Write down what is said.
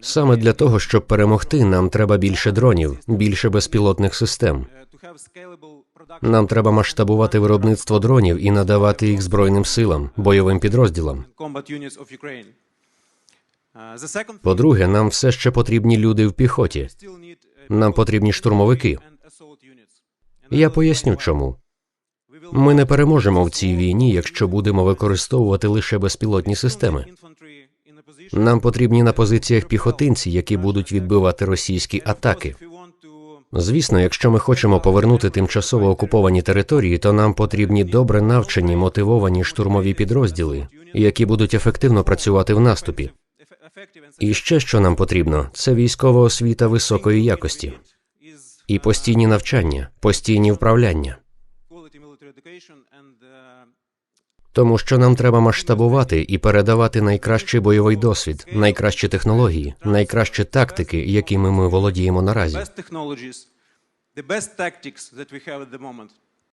Саме для того, щоб перемогти, нам треба більше дронів, більше безпілотних систем. uh, Нам треба масштабувати виробництво дронів і надавати їх збройним силам, бойовим підрозділам. Uh, По-друге, нам все ще потрібні люди в піхоті. uh, Нам потрібні штурмовики. Я поясню, чому. Ми не переможемо в цій війні, якщо будемо використовувати лише безпілотні системи. Нам потрібні на позиціях піхотинці, які будуть відбивати російські атаки. Звісно, якщо ми хочемо повернути тимчасово окуповані території, то нам потрібні добре навчені, мотивовані штурмові підрозділи, які будуть ефективно працювати в наступі. І ще що нам потрібно, це військова освіта високої якості і постійні навчання, постійні вправляння. Тому що нам треба масштабувати і передавати найкращий бойовий досвід, найкращі технології, найкращі тактики, якими ми володіємо наразі.